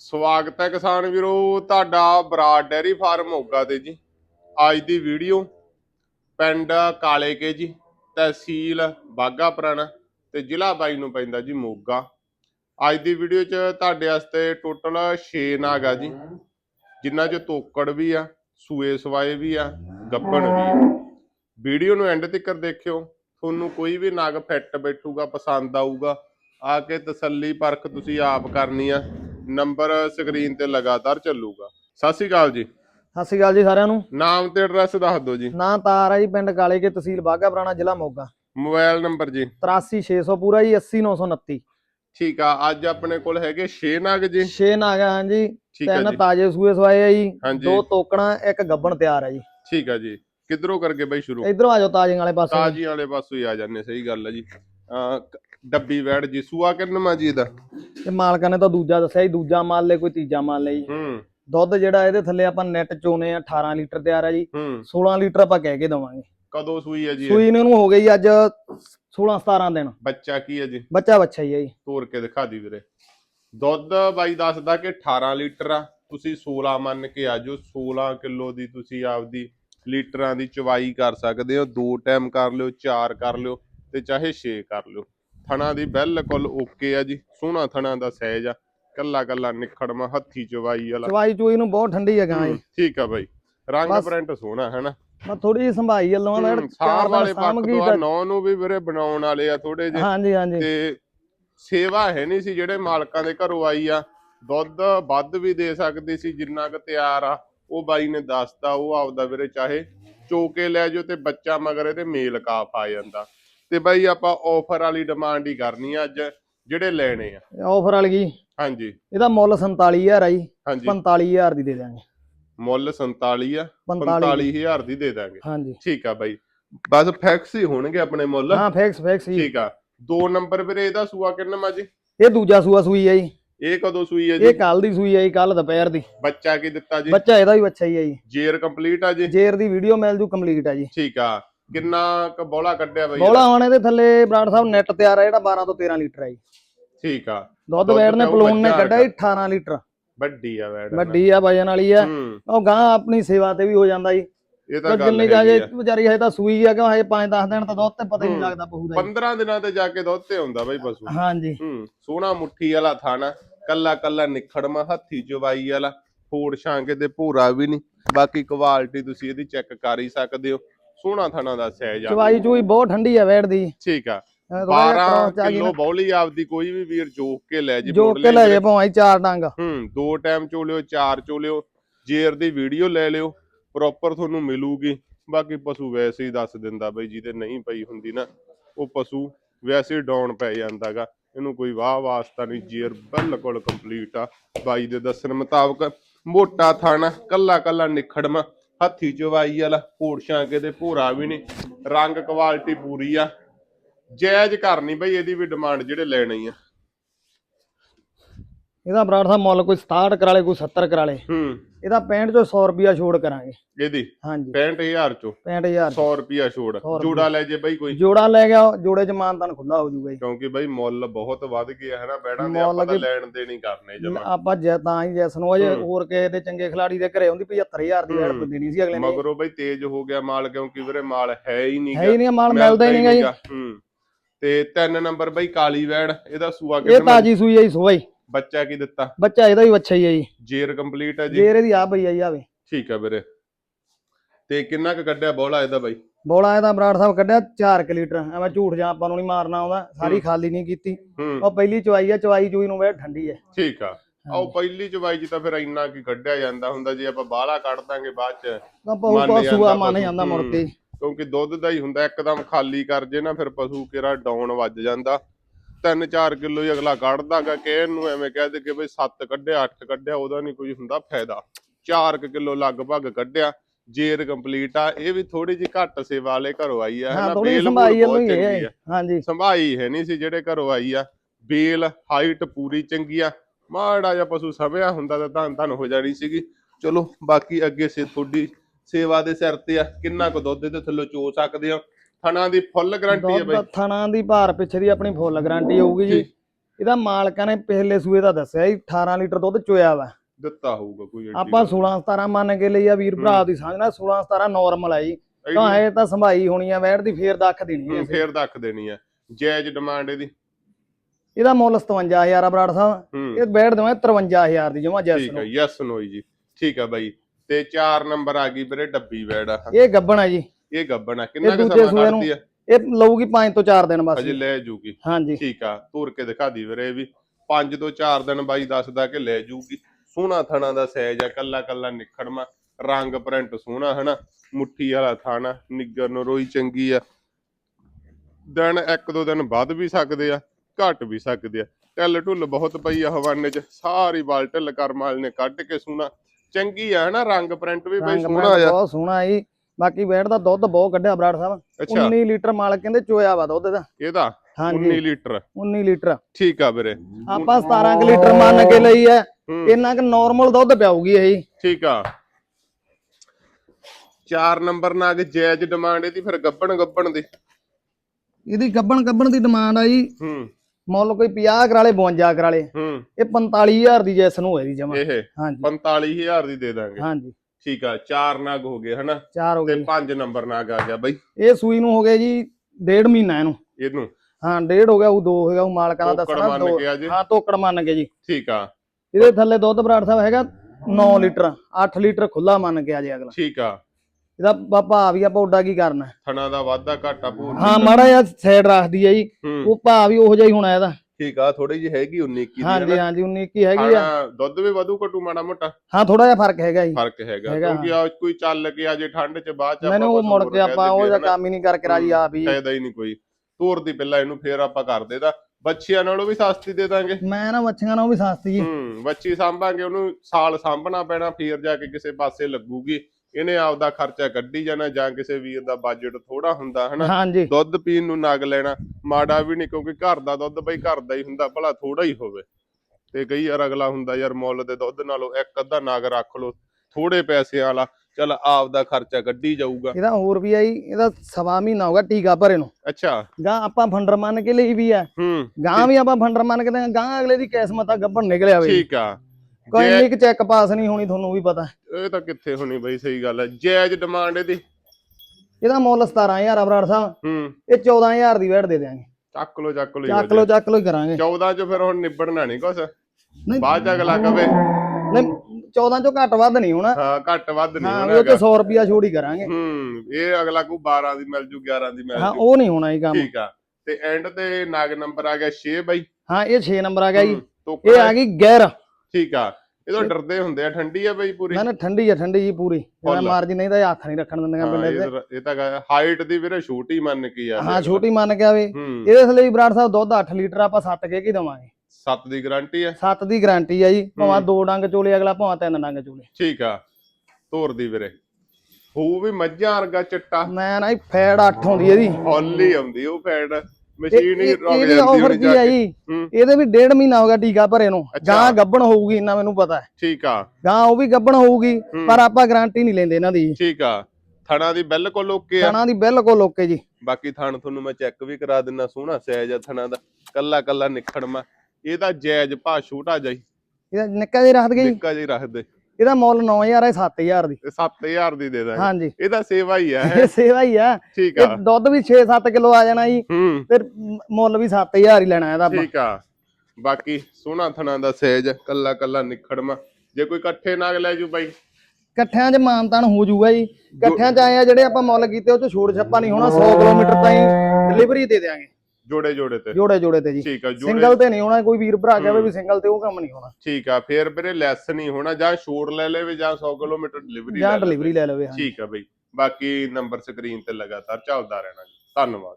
ਸਵਾਗਤ ਹੈ ਕਿਸਾਨ ਵੀਰੋ, ਤੁਹਾਡਾ ਬਰਾਡ ਡੈਰੀ ਫਾਰਮ ਮੋਗਾ ਤੇ ਜੀ। ਅੱਜ ਦੀ ਵੀਡੀਓ ਪਿੰਡ ਕਾਲੇਕੇ ਜੀ, ਤਹਿਸੀਲ ਬਾਗਾ ਪੁਰਾਣਾ ਤੇ ਜ਼ਿਲ੍ਹਾ ਬਾਈ ਨੂੰ ਪੈਂਦਾ ਜੀ ਮੋਗਾ। ਅੱਜ ਦੀ ਵੀਡੀਓ 'ਚ ਤੁਹਾਡੇ ਵਾਸਤੇ ਟੋਟਲ 6 ਨਾਗ ਆ ਜੀ। ਜਿਨ੍ਹਾਂ 'ਚ ਤੋਕੜ ਵੀ ਆ, ਸੂਏ ਸਵਾਏ ਵੀ ਆ ਗੱਬਣ ਵੀ ਆ। ਵੀਡੀਓ ਨੂੰ ਐਂਡ ਤੱਕ ਦੇਖਿਓ, ਤੁਹਾਨੂੰ ਕੋਈ ਵੀ ਨਾਗ ਫਿੱਟ ਬੈਠੂਗਾ, ਪਸੰਦ ਆਊਗਾ, ਆ ਕੇ ਤਸੱਲੀ ਪਰਖ ਤੁਸੀਂ ਆਪ ਕਰਨੀ ਆ। ਨੰਬਰ ਸਕਰੀਨ ਤੇ ਲਗਾਤਾਰ ਚੱਲੂਗਾ। ਸਤਿ ਸ਼੍ਰੀ ਅਕਾਲ ਜੀ। ਸਤਿ ਸ਼੍ਰੀ ਅਕਾਲ ਜੀ ਸਾਰਿਆਂ ਨੂੰ। ਨਾਮ ਤੇ ਐਡਰੈਸ ਦੱਸ ਦਿਓ ਜੀ। ਨਾਂ ਤਾਰ ਆ ਜੀ ਪਿੰਡ ਕਾਲੇ ਕੇ ਤਹਿਸੀਲ ਬਾਗਾ ਪੁਰਾਣਾ ਜ਼ਿਲ੍ਹਾ ਮੋਗਾ। ਮੋਬਾਈਲ ਨੰਬਰ ਜੀ। 83600 ਪੂਰਾ ਜੀ 80929 ਠੀਕ ਆ ਅੱਜ ਆਪਣੇ ਕੋਲ ਹੈਗੇ 6 ਨਗ ਜੀ। 6 ਨਾਗ ਆ ਠੀਕ ਆ ਤਿੰਨ ਜੀ। ਤਾਜੇ ਸੂਏ ਸਵਾਏ ਆ ਜੀ। ਦੋ ਤੋਕਣਾ ਇੱਕ ਗੱਬਣ ਤਿਆਰ ਆ ਜੀ। ਠੀਕ ਆ ਜੀ। ਕਿੱਧਰੋਂ ਕਰਕੇ ਬਈ ਸ਼ੁਰੂ? ਇਧਰੋਂ ਆ ਜਾਓ ਤਾਜੇ ਵਾਲੇ ਪਾਸੇ। ਤਾਜੀ ਵਾਲੇ ਪਾਸੋਂ ਹੀ ਆ ਜਾਂਦੇ ਸਹੀ ਗੱਲ ਹੈ ਜੀ। ਡੱਬੀ ਵੈੜ ਜੀ ਸੂਆ ਕਿੰਨਵਾਂ ਜੀ ਦਾ ਤੇ ਮਾਲਕਾਂ ਨੇ ਤਾਂ ਦੂਜਾ ਦੱਸਿਆ ਜੀ ਦੂਜਾ ਮਾਲ ਲੈ ਕੋਈ ਤੀਜਾ ਮਾਲ ਲੈ ਜੀ। ਹੂੰ। ਦੁੱਧ ਜਿਹੜਾ ਇਹਦੇ ਥੱਲੇ ਆਪਾਂ ਨੈਟ ਚੋਨੇ ਆ 18 ਲੀਟਰ ਤਿਆਰ ਆ ਜੀ। ਹੂੰ। 16 ਲੀਟਰ ਆਪਾਂ ਕਹਿ ਕੇ ਦਵਾਂਗੇ। ਕਦੋਂ ਸੂਈ ਹੈ ਜੀ? ਸੂਈ ਨੂੰ ਹੋ ਗਈ ਅੱਜ 16 17 ਦਿਨ। ਬੱਚਾ ਕੀ ਹੈ ਜੀ? ਬੱਚਾ ਬੱਚਾ ਹੀ ਆ ਜੀ। ਤੋੜ ਕੇ ਦਿਖਾ ਦੀ ਵੀਰੇ। ਦੁੱਧ ਬਾਈ ਦੱਸਦਾ ਕਿ 18 ਲੀਟਰ ਆ। ਤੁਸੀਂ 16 ਮੰਨ ਕੇ ਆਜੋ 16 ਕਿਲੋ ਦੀ ਤੁਸੀਂ ਆਪਦੀ ਲੀਟਰਾਂ ਦੀ ਚਵਾਈ ਕਰ ਸਕਦੇ ਹੋ। ਦੋ ਟਾਈਮ ਕਰ ਲਿਓ ਚਾਰ ਕਰ ਲਿਓ। ਤੇ ਚਾਹੇ 6 ਕਰ ਲਿਓ। ਥਣਾ ਦੀ ਬਿਲਕੁਲ ਓਕੇ ਆ ਜੀ। ਸੋਹਣਾ ਥਣਾ ਦਾ ਸਾਈਜ਼ ਆ। ਕੱਲਾ ਕੱਲਾ ਨਿਖੜਮਾ ਹੱਥੀ ਚਵਾਈ ਵਾਲਾ। ਚਵਾਈ ਚੂਈ ਨੂੰ ਬਹੁਤ ਠੰਡੀ ਆ ਗਾਂ ਠੀਕ ਆ ਬਾਈ। ਰੰਗ। ਪ੍ਰਿੰਟ ਸੋਹਣਾ ਹੈ ਨਾ ਮੈਂ ਥੋੜੀ ਜਿਹੀ ਸੰਭਾਈ ਵੱਲੋਂ ਆ ਹੂੰ, ਸਾਹ ਵਾਲੇ ਪੱਖ ਤੋਂ ਤਾਂ ਨੌ ਨੂੰ ਵੀ ਵੀਰੇ ਬਣਾਉਣ ਵਾਲੇ ਆ ਥੋੜੇ ਜਿਹੇ। ਹਾਂਜੀ ਹਾਂਜੀ। ਤੇ ਸੇਵਾ ਹੈ ਨਹੀਂ ਸੀ ਜਿਹੜੇ ਮਾਲਕਾਂ ਦੇ ਘਰੋਂ ਆਈ ਆ। ਦੁੱਧ ਵੱਧ ਵੀ ਦੇ ਸਕਦੀ ਸੀ ਜਿੰਨਾ ਕੁ ਤਿਆਰ ਆ। ਉਹ ਬਾਈ ਨੇ ਦੱਸਤਾ ਉਹ ਆਪਦਾ ਵੀਰੇ ਚਾਹੇ ਚੋਕੇ ਲੈ ਜਾਓ ਤੇ ਬੱਚਾ ਮਗਰ ਇਹਦੇ ਮੇਲ ਕਾਫ ਆ ਜਾਂਦਾ। ਤੇ ਬਾਈ ਆਪਾਂ ਆਫਰ ਵਾਲੀ ਡਿਮਾਂਡ ਹੀ ਕਰਨੀ ਆ ਅੱਜ ਜਿਹੜੇ ਲੈਣੇ ਆ। ਆਫਰ ਵਾਲੀ ਗਈ ਹਾਂਜੀ। ਇਹਦਾ ਮੁੱਲ 47000 ਆ ਜੀ। ਹਾਂਜੀ। 45000 ਦੀ ਦੇ ਦਾਂਗੇ ਮੁੱਲ 47 ਆ 45 45000 ਦੀ ਦੇ ਦਾਂਗੇ ਹਾਂਜੀ। ਠੀਕ ਆ ਬਾਈ। ਬਸ ਫੈਕਸ ਹੀ ਹੋਣਗੇ ਆਪਣੇ ਮੁੱਲ। ਹਾਂ ਫੈਕਸ ਫੈਕਸ ਜੀ। ਠੀਕ ਆ। ਦੋ ਨੰਬਰ ਵੀਰੇ ਇਹਦਾ ਸੂਆ ਕਿੰਨਾ ਜੀ? ਇਹ ਦੂਜਾ ਸੂਆ ਸੂਈ ਆ ਜੀ। ਇਹ ਕਦੋਂ ਸੂਈ ਹੈ ਇਹ ਜੀ ਕੱਲ ਦੀ ਸੂਈ ਆ ਜੀ ਕੱਲ ਦੁਪਹਿਰ ਦੀ। ਬੱਚਾ ਕੀ ਦਿੱਤਾ ਜੀ? ਬੱਚਾ ਇਹਦਾ ਵੀ ਬੱਚਾ ਹੀ ਆ ਜੀ। ਜੇਰ ਕੰਪਲੀਟ ਆ ਜੀ? ਜੇਰ ਦੀ ਵੀਡੀਓ ਮਿਲ ਜੂ ਕੰਪਲੀਟ ਆ ਜੀ। ਠੀਕ ਆ। ਕਿੰਨਾ ਕ ਬੋਲਾ ਕੱਢਿਆ ਬਈ ਬੋਲਾ ਹੁਣ ਇਹਦੇ ਥੱਲੇ ਬਰਾੜ ਸਾਹਿਬ ਨੈਟ ਤਿਆਰ ਆ ਜਿਹੜਾ 12 ਤੋਂ 13 ਲੀਟਰ ਆ ਜੀ। ਠੀਕ ਆ। ਦੁੱਧ ਵੈੜ ਨੇ ਪਲੂਨ ਨੇ ਕੱਢਿਆ ਜੀ 18 ਲੀਟਰ। ਵੱਡੀ ਆ ਵੈੜ ਵੱਡੀ ਆ ਵਜਨ ਵਾਲੀ ਆ। ਉਹ ਗਾਂ ਆਪਣੀ ਸੇਵਾ ਤੇ ਵੀ ਹੋ ਜਾਂਦਾ ਜੀ। ਇਹ ਤਾਂ ਗੱਲ ਕਾ ਹੈਗੀ ਜੇ ਵਿਚਾਰੀ ਹਜੇ ਤਾਂ ਸੂਈ ਆ ਕਿਉਂ ਹਜੇ 5-10 ਦਿਨ ਤਾਂ ਦੁੱਧ ਤੇ ਪਤਾ ਹੀ ਨਹੀਂ। ਲੱਗਦਾ ਪਹੂ ਦਾ ਜੀ। 15 ਦਿਨਾਂ ਤੇ ਜਾ ਕੇ ਦੁੱਧ ਤੇ ਹੁੰਦਾ ਬਈ ਪਸ਼ੂ। ਹਾਂਜੀ। ਹੂੰ ਸੋਹਣਾ ਮੁੱਠੀ ਵਾਲਾ ਥਾਣਾ ਕੱਲਾ ਕੱਲਾ ਨਿਖੜਮਾ ਹੱਥੀ ਚਵਾਈ ਵਾਲਾ ਫੋੜ ਛਾਂਗੇ ਤੇ ਭੂਰਾ ਵੀ ਨਹੀਂ। ਬਾਕੀ ਕੁਆਲਿਟੀ ਤੁਸੀਂ ਇਹਦੀ ਚੈੱਕ ਕਰ ਹੀ ਸਕਦੇ ਹੋ। ਸੋਹਣਾ ਥਾਣਾ ਦਾ ਸਾਈਜ਼ ਆ। ਚਵਾਈ ਚੂਈ ਬਹੁਤ ਠੰਡੀ ਆ ਵੈੜ ਦੀ। ਠੀਕ ਆ। ਐਂ ਥੋੜ੍ਹਾ ਜਿਹਾ 12 cross ਚ ਆ ਗਈ ਕਿਲੋ। ਬੌਲੀ ਆਪਦੀ ਕੋਈ ਵੀ ਵੀਰ ਜੋਕ ਕੇ ਲੈ ਜੇ ਜੋ ਮੁੱਢਲੇ ਕੇ ਲੈ। ਜੇ ਭਾਵੇਂ ਚਾਰ ਡੰਗ। ਹੂੰ ਦੋ ਟਾਈਮ ਚੋਲਿਓ ਚਾਰ ਚੋਲਿਓ ਜੇਰ ਦੀ ਵੀਡੀਓ ਲੈ ਲਿਓ ਪ੍ਰੋਪਰ ਤੁਹਾਨੂੰ ਮਿਲੂਗੀ। ਬਾਕੀ ਪਸ਼ੂ ਵੈਸੇ ਹੀ ਦੱਸ ਦਿੰਦਾ ਬਈ ਜਿਹਦੇ ਨਹੀਂ ਪਈ ਹੁੰਦੀ ਨਾ ਉਹ ਪਸ਼ੂ ਵੈਸੇ ਹੀ ਡਾਊਨ ਪੈ ਜਾਂਦਾਗਾ। ਇਹਨੂੰ ਕੋਈ ਵਾਹ ਵਾਸਤਾ ਨਹੀਂ ਜੇਰ ਬਿਲਕੁਲ ਕੰਪਲੀਟ ਆ। ਬਾਈ ਦੇ ਦੱਸਣ ਮੁਤਾਬਕ ਮੋਟਾ ਥਾਣਾ ਕੱਲਾ ਕੱਲਾ ਨਿਖੜਮਾ। ਹੱਥੀ ਚਵਾਈ ਵਾਲਾ ਪੋੜਸ਼ਾਂ ਕੇ ਤੇ ਭੂਰਾ ਵੀ ਨਹੀਂ ਰੰਗ ਕੁਆਲਿਟੀ ਪੂਰੀ ਆ। ਜਾਇਜ਼ ਕਰਨੀ ਬਈ ਇਹਦੀ ਵੀ ਡਿਮਾਂਡ ਜਿਹੜੇ ਲੈਣੀ ਆ। ਇਹਦਾ ਬਰਾੜ ਸਾਹਿਬ ਮੁੱਲ ਕੋਈ 67 ਕਰਾ ਲੇ ਕੋਈ 70 ਕਰਾ ਲੇ ਹੂੰ। ਇਹਦਾ 65 ਚੋਂ 100 ਰੁਪਿਆ ਛੋੜ ਕਰਾਂਗੇ। ਇਹਦੀ? ਹਾਂਜੀ। 65000 ਚੋਂ? 65000 100 ਰੁਪਿਆ ਛੋੜ। ਜੋੜਾ ਲੈ ਜੇ ਬਈ ਕੋਈ। ਜੋੜਾ ਲੈ ਗਿਆ ਜੋੜੇ ਚ ਮਾਨਤਾਨ ਖੁੱਲਾ ਹੋ ਜਾਊਗਾ ਜੀ ਕਿਉਂਕਿ ਬਈ ਮੁੱਲ ਬਹੁਤ ਵੱਧ ਗਿਆ ਹੈ ਨਾ ਬੈੜਾਂ ਦੇ ਆਪਾਂ ਤਾਂ ਲੈਣ ਦੇ ਨਹੀਂ ਕਰਨੇ ਜਮਾ। ਆਪਾਂ ਜੈ ਤਾਂ ਹੀ ਜੈਸ ਨੂੰ ਅਜੇ ਹੂੰ। ਹੋਰ ਕਿਸੇ ਦੇ ਚੰਗੇ ਖਿਲਾੜੀ ਦੇ ਘਰੇ ਆਉਂਦੀ 75000 ਦੀ ਹੂੰ। ਦੇਣੀ ਸੀ ਅਗਲੇ ਨੇ। ਮਗਰੋਂ ਬਈ ਤੇਜ਼ ਹੋ ਗਿਆ ਮਾਲ ਕਿਉਂਕਿ ਵੀਰੇ ਮਾਲ ਹੈ ਹੀ ਨਹੀਂ ਹੈ ਹੀ ਨਹੀਂ ਮਾਲ ਮਿਲਦਾ ਹੀ ਨਹੀਂਗਾ ਜੀ। ਹੂੰ। ਤੇ ਤਿੰਨ ਨੰਬਰ ਬਈ ਕਾਲੀ ਵੈੜ ਇਹਦਾ ਸੂਆ ਇਹ ਕਿੰਨਾ ਤਾਜੀ ਸੂਈ ਆ ਜੀ ਸੋਈ ਬੱਚਾ ਕੀ ਦਿੱਤਾ? ਬੱਚਾ ਇਹਦਾ ਵੀ ਅੱਛਾ ਹੀ ਆ ਜੀ। ਜੇਰ ਕੰਪਲੀਟ ਹੈ ਜੀ? ਜੇਰ ਇਹਦੀ ਆ ਪਈ ਆ ਜੀ ਆਵੇ ਠੀਕ ਆ ਵੀਰੇ। ਤੇ ਕਿੰਨਾ ਕੁ ਕੱਢਿਆ ਬੋਲਾ ਇਹਦਾ ਬਾਈ? ਬੋਲਾ ਇਹਦਾ ਬਰਾੜ ਸਾਹਿਬ ਕੱਢਿਆ 4 ਲੀਟਰ। ਐਵੇਂ ਝੂਠ ਜਾਂ ਆਪਾਂ ਨੂੰ ਨਹੀਂ ਮਾਰਨਾ ਆਉਂਦਾ। ਸਾਰੀ ਹੂੰ। ਖਾਲੀ ਨਹੀਂ ਕੀਤੀ। ਹੂੰ। ਉਹ ਪਹਿਲੀ ਚਵਾਈ ਆ ਚਵਾਈ ਚੂਈ ਨੂੰ ਵੇ ਠੰਡੀ ਹੈ ਠੀਕ ਆ। ਆਓ ਪਹਿਲੀ ਚਵਾਈ ਚ ਤਾਂ ਫਿਰ ਇੰਨਾ ਕੀ ਕੱਢਿਆ ਜਾਂਦਾ ਹੁੰਦਾ ਜੇ ਆਪਾਂ ਬਾਹਲਾ ਕੱਢ ਦਾਂਗੇ ਬਾਅਦ ਚ ਉਹ ਜਾਂਦਾ ਸੂਆ ਮੰਨ ਜਾਂਦਾ ਕੇ। ਕਿਉਂਕਿ ਦੁੱਧ ਦਾ ਹੀ ਹੁੰਦਾ ਇੱਕਦਮ ਖਾਲੀ ਕਰ ਜੇ ਨਾ ਫਿਰ ਪਸ਼ੂ ਕਿਹੜਾ ਡਾਊਨ ਵੱਜ ਜਾਂਦਾ। 3-4 ਕਿਲੋ ਹੀ ਅਗਲਾ ਕੱਢਦਾਗਾ ਕਿ ਇਹਨੂੰ ਐਵੇਂ ਕਹਿ ਦੇ ਕਿ ਬਈ 7 ਕੱਢਿਆ 8 ਕੱਢਿਆ ਉਹਦਾ ਨਹੀਂ ਕੋਈ ਹੁੰਦਾ ਫਾਇਦਾ। 4 ਕਿਲੋ ਲਗਭਗ ਕੱਢਿਆ ਜੇਰ ਕੰਪਲੀਟ ਆ ਇਹ ਵੀ ਥੋੜੀ ਜਿਹੀ ਘੱਟ ਸੇਵਾ ਵਾਲੇ ਘਰੋਂ ਆਈ ਆ ਹਨਾ? ਬੇਲ ਸੰਭਾਈ ਇਹਨੂੰ ਹੀ ਹਾਂਜੀ। ਸੰਭਾਈ ਹੈ ਨਹੀਂ ਸੀ ਜਿਹੜੇ ਘਰੋਂ ਆਈ ਆ। ਬੇਲ ਹਾਈਟ ਪੂਰੀ ਚੰਗੀ ਆ। ਮਾੜਾ ਜਿਹਾ ਪਸ਼ੂ ਸਭਿਆ ਹੁੰਦਾ ਤਾਂ ਧੰਨ ਧੰਨ ਹੋ ਜਾਣੀ ਸੀਗੀ। ਚਲੋ ਬਾਕੀ ਅੱਗੇ ਸੇ ਤੁਹਾਡੀ ਸੇਵਾ ਦੇ ਸਿਰ ਤੇ ਆ। ਕਿੰਨਾ ਕੁ ਦੁੱਧ ਦੇ ਥੱਲੇ ਚੋ ਸਕਦੇ ਆ ਥਣਾ ਦੀ ਫੁੱਲ ਗਾਰੰਟੀ ਹੈ ਦੁੱਧ ਬਈ। ਥਣਾ ਦੀ ਭਾਰ ਪਿੱਛੇ ਦੀ ਆਪਣੀ ਫੁੱਲ ਗਾਰੰਟੀ ਹੋਊਗੀ ਜੀ। ਇਹਦਾ ਮਾਲਕਾਂ ਨੇ ਪਹਿਲੇ ਸੂਏ ਦਾ ਦੱਸਿਆ ਜੀ 18 ਲੀਟਰ ਦੁੱਧ ਚੋਇਆ ਵਾ। ਦਿੱਤਾ ਹੋਊਗਾ ਕੋਈ ਐਡੀ ਆਪਾਂ ਗੱਲ। 16 17 ਮੰਨ ਕੇ ਲਈ ਆ ਵੀਰ ਭਰਾ ਹੂੰ। ਦੀ ਸਮਝਣਾ 16 17 ਨਾਰਮਲ ਆ ਜੀ। ਤਾਂ ਇਹ ਤਾਂ ਸੰਭਾਈ ਹੋਣੀ ਆ ਵੈੜ ਦੀ ਫੇਰ ਦੱਖ ਦੇਣੀ ਹੂੰ, ਹੈ ਫੇਰ ਦੱਖ ਦੇਣੀ ਆ। ਜਾਇਜ਼ ਡਿਮਾਂਡ ਇਹਦੀ। ਇਹਦਾ ਮੁੱਲ 57000 ਆ ਬਰਾੜ ਸਾਹਿਬ। ਹੂੰ। ਇਹ ਵੈੜ ਦਵਾਂ 53000 ਦੀ ਜਮਾ ਜੈਸ ਠੀਕ ਹੈ ਨੂੰ। ਯੈਸ ਨੋ ਜੀ। ਠੀਕ ਆ ਬਾਈ। ਤੇ 4 ਨੰਬਰ ਆ ਗਈ ਵੀਰੇ ਡੱਬੀ ਵੈੜ ਆ ਇਹ ਗੱਬਣ ਆ ਜੀ। ਇਹ ਗੱਬਣ ਆ ਕਿੰਨਾ ਕੁ ਦੂਜੇ ਸਮਾਂ ਨੂੰ ਕੱਢਦੀ ਆ? ਇਹ ਲਊਗੀ 5 ਤੋਂ 4 ਦਿਨ ਬਸ ਅਜੇ ਲੈ ਜੂਗੀ। ਹਾਂਜੀ। ਠੀਕ ਆ ਤੁਰ ਕੇ ਦਿਖਾ ਦੀ ਵੀਰੇ ਵੀ। 5 ਤੋਂ 4 ਦਿਨ ਬਾਈ ਦੱਸਦਾ ਕਿ ਲੈ ਜੂਗੀ। ਸੋਹਣਾ ਥਣਾ ਦਾ ਸਾਈਜ਼ ਆ ਕੱਲਾ ਕੱਲਾ ਨਿਖੜਮਾ ਰੰਗ ਪ੍ਰਿੰਟ ਸੋਹਣਾ ਹਨਾ? ਮੁੱਠੀ ਵਾਲਾ ਥਾਣਾ ਨਿੱਗਰ ਨੂੰ ਰੋਈ ਚੰਗੀ ਆ। ਦਿਨ ਇੱਕ ਦੋ ਦਿਨ ਵੱਧ ਵੀ ਸਕਦੇ ਆ ਘਟ ਵੀ ਸਕਦੇ ਆ। ਢਿੱਲ ਢੁੱਲ ਬਹੁਤ ਪਈ ਆ ਹਵਾਨੇ ਚ ਸਾਰੀ ਬਾਲ ਢਿੱਲ ਕਰਮ ਵਾਲੇ ਨੇ ਕੱਢ ਕੇ ਸੋਹਣਾ। ਚੰਗੀ ਆ ਹਨਾ? ਰੰਗ ਪ੍ਰਿੰਟ ਵੀ ਬਈ ਰੰਗ ਸੋਹਣਾ ਮੈਂ ਆ। ਬਹੁਤ ਸੋਹਣਾ ਜੀ। ਬਾਕੀ ਵੈੜ ਦਾ ਦੁੱਧ ਬਹੁਤ ਕੱਢਿਆ ਬਰਾੜ ਸਾਹਿਬ। ਅੱਛਾ। 19 ਲੀਟਰ ਮਾਲਕ ਕਹਿੰਦੇ ਚੋਇਆ ਵਾ ਦੁੱਧ ਦਾ ਇਹਦਾ? 19 ਹਾਂਜੀ ਲੀਟਰ। 19 ਲੀਟਰ। ਠੀਕ ਆ ਵੀਰੇ। ਆਪਾਂ 17 ਕੁ ਲੀਟਰ ਮੰਨ ਕੇ ਲਈ ਐ ਹੂੰ। ਇੰਨਾ ਕਿ ਨਾਰਮਲ ਦੁੱਧ ਪਿਆਊਗੀ ਇਹ। ਜੀ ਠੀਕ ਆ। 4 ਨੰਬਰ ਨਾਲ ਅਗੇ ਜਾਇਜ਼ ਡਿਮਾਂਡ ਇਹਦੀ ਫਿਰ ਗੱਬਣ ਗੱਬਣ ਦੀ। ਇਹਦੀ ਗੱਬਣ ਗੱਬਣ ਦੀ ਡਿਮਾਂਡ ਆ ਜੀ। ਹੂੰ। ਮੁੱਲ ਕੋਈ 50 ਕਰਾਲੇ 52 ਕਰਾਲੇ। ਹੂੰ। ਇਹ 45000 ਦੀ ਜੈਸ ਨੂੰ ਹੋਏਗੀ ਜਮਾ। ਇਹ ਹਾਂਜੀ। 45000 ਦੀ ਦੇ ਦਾਂਗੇ। ਹਾਂਜੀ। ਠੀਕ ਆ 4 ਨਗ ਹੋ ਗਏ ਹਨਾ? ਚਾਰ ਹੋ ਤੇ ਗਏ। 5 ਨੰਬਰ ਨਗ ਆ ਗਿਆ ਬਈ। ਇਹ ਸੂਈ ਨੂੰ ਹੋ ਗਿਆ ਜੀ ਡੇਢ ਮਹੀਨਾ ਇਹਨੂੰ। ਇਹਨੂੰ? ਹਾਂ ਡੇਢ ਹੋ ਗਿਆ ਉਹ ਦੋ ਹੋ ਗਿਆ ਉਹ ਮਾਲਕਾਂ ਦਾ ਦੱਸਣਾ ਮੰਨ ਦੋ ਆ ਜੀ। ਹਾਂ ਤੋਕੜ ਮੰਨ ਕੇ ਜੀ। ਠੀਕ ਆ। ਇਹਦੇ ਥੱਲੇ ਦੁੱਧ ਬਰਾੜ ਸਾਹਿਬ ਹੈਗਾ 9 ਲੀਟਰ 8 ਲੀਟਰ ਖੁੱਲਾ ਮੰਨ ਕੇ ਆ ਜੇ ਅਗਲਾ। ਠੀਕ ਆ। ਇਹਦਾ ਬਾਪਾ ਵੀ ਆਪਾਂ ਉੱਡਾ ਕੀ ਕਰਨਾ? ਥਣਾ ਦਾ ਵਾਧਾ ਘਾਟਾ ਪੂਰ ਹਾਂ ਮਾੜਾ ਜਿਹਾ ਸਾਈਡ ਰੱਖਦੀ ਹੈ ਜੀ। ਹੂੰ। ਉਹ ਭਾ ਵੀ ਉਹੋ ਜਿਹਾ ਹੀ ਹੋਣਾ ਇਹਦਾ। ਠੀਕ ਆ ਥੋੜੀ ਜਿਹੀ ਹੈਗੀ 19 ਕੀ ਦੀ ਹਾਂਜੀ ਹਾਂਜੀ 19 ਕੀ ਹੈਗੀ ਆ। ਖਾਣਾ ਦੁੱਧ ਵੀ ਵਧੂ ਘਟੂ ਮਾੜਾ ਮੋਟਾ? ਹਾਂ ਥੋੜਾ ਜਿਹਾ ਫ਼ਰਕ ਹੈਗਾ ਜੀ। ਫ਼ਰਕ ਹੈਗਾ ਕਿਉਂਕਿ ਆ ਕੋਈ ਚੱਲ ਕੇ ਆ ਜੇ ਠੰਡ ਚ ਬਾਅਦ ਚ ਮੈਨੂੰ ਉਹ ਮੁੜ ਕੇ ਆਪਾਂ ਉਹ। ਕੰਮ ਹੀ ਨਹੀਂ ਕਰਕੇ ਰਾਜੀ ਆਪ ਹੀ। ਫਾਇਦਾ ਹੀ ਨਹੀਂ ਕੋਈ। ਤੋਰ ਦੀ ਪਹਿਲਾਂ ਇਹਨੂੰ ਫੇਰ ਆਪਾਂ ਕਰ ਦੇਦਾ। ਬੱਚਿਆਂ ਨਾਲੋਂ ਵੀ ਸਸਤੀ ਦੇ ਦਾਂਗੇ। ਮੈਂ ਨਾ ਮੱਛੀਆਂ ਨਾਲ ਵੀ ਸਸਤੀ ਜੀ। ਹੂੰ ਬੱਚੀ ਸਾਂਭਾਂਗੇ ਉਹਨੂੰ ਸਾਲ ਸਾਂਭਣਾ ਪੈਣਾ ਫੇਰ ਜਾ ਕੇ ਕਿਸੇ ਪਾਸੇ ਲੱਗੂਗੀ। ਇਹਨੇ ਆਪਦਾ ਖਰਚਾ ਕੱਢੀ ਜਾਣਾ ਜਾਂ ਕਿਸੇ ਵੀਰ ਦਾ ਬਜਟ ਥੋੜਾ ਹੁੰਦਾ ਹਨਾ? ਹਾਂਜੀ। ਦੁੱਧ ਪੀਣ ਨੂੰ ਨਗ ਲੈਣਾ ਮਾੜਾ ਵੀ ਨਹੀਂ ਕਿਉਂਕਿ ਘਰ ਦਾ ਦੁੱਧ ਬਈ ਘਰ ਦਾ ਹੀ ਹੁੰਦਾ ਭਲਾ ਥੋੜਾ ਹੀ ਹੋਵੇ। ਤੇ ਕਈ ਵਾਰ ਅਗਲਾ ਹੁੰਦਾ ਯਾਰ ਮੁੱਲ ਦੇ ਦੁੱਧ ਨਾਲੋਂ ਇੱਕ ਅੱਧਾ ਨਗ ਰੱਖ ਲਓ ਥੋੜੇ ਪੈਸਿਆਂ ਵਾਲਾ ਚਲ ਆਪਦਾ ਖਰਚਾ ਕੱਢੀ ਜਾਊਗਾ। ਇਹਦਾ ਹੋਰ ਵੀ ਆਈ ਇਹਦਾ ਸਵਾ ਮਹੀਨਾ ਹੋਗਾ ਟੀਕਾ ਭਰੇ ਨੂੰ। ਅੱਛਾ। ਗਾਂ ਆਪਾਂ ਫੰਡਰ ਮੰਨ ਕੇ ਲਈ ਵੀ ਆ। ਹੂੰ। ਗਾਂ ਵੀ ਆਪਾਂ ਫੰਡਰ ਮੰਨ ਕੇ ਤੇ ਗਾਂ ਅਗਲੇ ਦੀ ਕਿਸਮਤ ਆ ਗੱਭਣ ਨਿਕਲਿਆ ਵੇ ਠੀਕ ਆ। ਕੋਈ ਕੁ ਚੈੱਕ ਪਾਸ ਨਹੀਂ ਹੋਣੀ ਤੁਹਾਨੂੰ ਵੀ ਪਤਾ। ਇਹ ਤਾਂ ਕਿੱਥੇ ਹੋਣੀ ਬਈ ਸਹੀ ਗੱਲ ਹੈ ਜਾਇਜ਼ ਡਿਮਾਂਡ ਇਹਦੀ। ਇਹਦਾ ਮੁੱਲ 17000 ਆ ਬਰਾੜ ਸਾਹਿਬ। ਹੂੰ। ਇਹ 14000 ਦੀ ਵੇੜ ਦੇ ਦਿਆਂਗੇ। ਚੱਕ ਲੋ ਚੱਕ ਲੋ ਚੱਕ ਲੋ ਚੱਕ ਲੋ ਹੀ ਕਰਾਂਗੇ। 14 ਚ ਫਿਰ ਹੁਣ ਨਿਬੜਨਾ ਨਹੀਂ ਕੁਛ। ਨਹੀਂ। ਬਾਅਦ ਚ ਅਗਲਾ ਕਵੇ। ਨਹੀਂ 14 ਚੋਂ ਘੱਟ ਵੱਧ ਨਹੀਂ ਹੋਣਾ। ਹਾਂ ਘੱਟ ਵੱਧ ਨਹੀਂ ਹਾਂ ਹੋਣਾ ਉਹ ਤੇ ਹੈਗਾ 100 ਰੁਪਿਆ ਛੋੜ ਹੀ ਕਰਾਂਗੇ। ਹੂੰ ਇਹ ਅਗਲਾ ਕੋ 12 ਦੀ ਮਿਲ ਜੂ 11 ਦੀ ਮਿਲ ਹਾਂ ਜੂ। ਉਹ ਨਹੀਂ ਹੋਣਾ ਇਹ ਕੰਮ। ਠੀਕ ਆ। ਤੇ ਐਂਡ ਤੇ ਨਾਗ ਨੰਬਰ ਆ ਗਿਆ 6 ਬਾਈ। ਹਾਂ ਇਹ 6 ਨੰਬਰ ਆ ਗਿਆ ਜੀ। ਹੂੰ, ਇਹ ਆ ਗਈ ਗੈਰ ਠੀਕ ਆ। ਇਹਦੋਂ ਡਰਦੇ ਹੁੰਦੇ ਆ ਠੰਡੀ ਆ ਬਈ ਪੂਰੀ। ਨਾ ਨਾ ਠੰਡੀ ਆ ਠੰਡੀ ਜੀ ਪੂਰੀ। ਜਿਹੜਾ। ਮਾਰਜੀ ਨਹੀਂ ਤਾਂ ਇਹ ਹੱਥ ਨਹੀਂ ਰੱਖਣ ਦਿੰਦੀਆਂ ਪਿੰਡੇ ਤੇ ਇਹ ਇਹ ਤਾਂ ਹਾਈਟ ਦੀ ਵੀਰੇ ਛੋਟੀ ਮੰਨ ਕੇ ਆ ਹਾਂ ਛੋਟੀ ਮੰਨ ਕੇ ਆਵੇ ਇਹਦੇ ਵੀ ਬਰਾੜ ਸਾਹਿਬ ਦੁੱਧ 8 ਲੀਟਰ ਆਪਾਂ 7 ਕੇ ਕੀ ਦਵਾਂਗੇ? 7 ਦੀ ਗਾਰੰਟੀ ਆ। 7 ਦੀ ਗਾਰੰਟੀ ਆ ਜੀ। ਭਾਵੇਂ ਦੋ ਡੰਗ ਚੋਲੇ ਅਗਲਾ ਭਾਵੇਂ ਤਿੰਨ ਡੰਗ ਚੋਲੇ। ਠੀਕ ਆ। ਤੋਰ ਦੀ ਵੀਰੇ। ਹੋ ਵੀ ਮੱਝਾਂ ਵਰਗਾ ਚਿੱਟਾ। ਮੈਂ ਨਾ ਫੈੜ 8 ਆਉਂਦੀ ਇਹਦੀ ਹੌਲੀ ਆਉਂਦੀ ਉਹ ਫੈਡ ਮਸ਼ੀਨ ਹੀ ਇਹ- ਰੁਕ ਇਹਦੀ ਜਾਂਦੀ ਆਫਰ ਹੋਣੀ ਕੀ ਜਾ ਆ ਕੇ ਜੀ? ਹੂੰ। ਇਹਦੇ ਵੀ ਡੇਢ ਮਹੀਨਾ ਹੋ ਗਿਆ ਟੀਕਾ ਭਰੇ ਨੂੰ। ਅੱਛਾ। ਗਾਂ ਗੱਬਣ ਹੋਊਗੀ ਇੰਨਾ ਮੈਨੂੰ ਪਤਾ ਹੈ। ਠੀਕ ਆ। ਗਾਂ ਉਹ ਵੀ ਗੱਬਣ ਹੋਊਗੀ ਹੂੰ। ਪਰ ਆਪਾਂ ਗਾਰੰਟੀ ਨਹੀਂ ਲੈਂਦੇ ਇਹਨਾਂ ਦੀ। ਠੀਕ ਆ। ਥਣਾ ਦੀ ਬਿਲਕੁਲ ਓਕੇ ਆ। ਥਣਾ ਦੀ ਬਿਲਕੁਲ ਓਕੇ ਜੀ। ਬਾਕੀ ਥਣ ਤੁਹਾਨੂੰ ਮੈਂ ਚੈੱਕ ਵੀ ਕਰਾ ਦਿੰਨਾ ਸੋਹਣਾ ਸਾਈਜ਼ ਆ ਥਣਾ ਦਾ। ਕੱਲਾ ਕੱਲਾ ਨਿਖੜਮਾ। ਇਹਦਾ ਜਾਇਜ਼ ਭਾ ਛੋਟਾ ਜਾਈ ਇਹਦਾ ਨਿੱਕਾ ਜਿਹਾ ਰੱਖ ਜੀ। ਨਿੱਕਾ ਜਿਹਾ ਰੱਖ ਦੇ। ਇਹਦਾ ਮੁੱਲ 9000 ਹੈ 7000 ਦੀ। ਤੇ 7000 ਦੀ ਦੇ ਦਾਂਗੇ। ਹਾਂਜੀ। ਇਹਦਾ ਸੇਵਾ ਹੀ ਆ ਇਹ ਸੇਵਾ ਹੀ ਆ। ਠੀਕ ਆ। ਦੁੱਧ ਵੀ 6-7 ਕਿਲੋ ਆ ਜਾਣਾ ਜੀ। ਮ- ਮੁੱਲ ਵੀ 7000 ਹੀ ਲੈਣਾ ਇਹਦਾ ਠੀਕ ਆ। ਬਾਕੀ ਸੋਹਣਾ ਥਣਾ ਦਾ ਸਾਈਜ਼ ਕੱਲਾ ਕੱਲਾ ਨਿਖੜਮਾ। ਜੇ ਕੋਈ ਇਕੱਠੇ ਨਾਗ ਲੈ ਜੂ ਬਾਈ? ਇਕੱਠਿਆਂ 'ਚ ਮਾਨਤਾਨ ਹੋ ਜਾਊਗਾ ਜੀ। ਇਕੱਠਿਆਂ 'ਚ ਆਏ ਆ ਜਿਹੜੇ ਆਪਾਂ ਮੁੱਲ ਕੀਤੇ ਉਹ 'ਚ ਛੋੜ ਛੱਪਾ ਨਹੀਂ ਹੋਣਾ 100 ਕਿਲੋਮੀਟਰ ਤਾਈਂ ਡਿਲੀਵਰੀ ਦੇ ਦੇਾਂਗੇ ਜੋੜੇ ਜੋੜੇ ਤੇ। ਜੋੜੇ ਜੋੜੇ ਤੇ ਜੀ। ਠੀਕ ਆ ਜੋੜੇ ਸਿੰਗਲ ਤੇ ਨਹੀਂ ਹੋਣਾ ਕੋਈ ਵੀਰ ਭਰਾ ਕਹੇ ਵੀ ਸਿੰਗਲ ਤੇ ਉਹ ਕੰਮ ਨਹੀਂ ਹੋਣਾ। ਠੀਕ ਆ ਫੇਰ ਵੀਰੇ ਲੈਸ ਨਹੀਂ ਹੋਣਾ ਜਾਂ ਛੋੜ ਲੈ ਲਵੇ ਜਾਂ 100 ਕਿਲੋਮੀਟਰ ਡਿਲੀਵਰੀ ਜਾਂ ਡਿਲੀਵਰੀ ਲੈ ਲਵੇ ਹਾਂ ਠੀਕ ਆ ਬਈ। ਬਾਕੀ ਨੰਬਰ ਸਕਰੀਨ ਤੇ ਲਗਾਤਾਰ ਚੱਲਦਾ ਰਹਿਣਾ ਜੀ। ਧੰਨਵਾਦ।